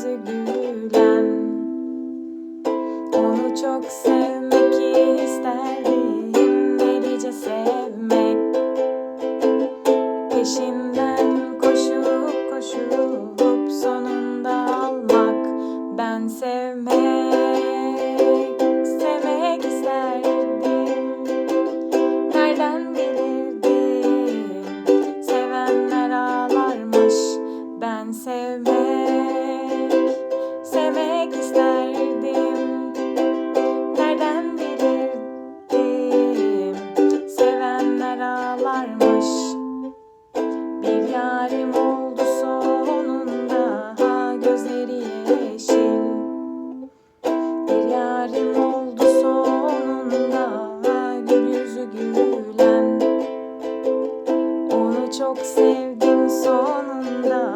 yüzü gülen. Onu çok sevmek isterdim Delice sevmek. Peşinden koşup koşup sonunda almak. Ben sevmek Sevmek isterdim. Nereden bilirdim? Sevenler ağlarmış. Ben sevmek Yarim oldu sonunda ha gül yüzü gülen. Onu çok sevdim sonunda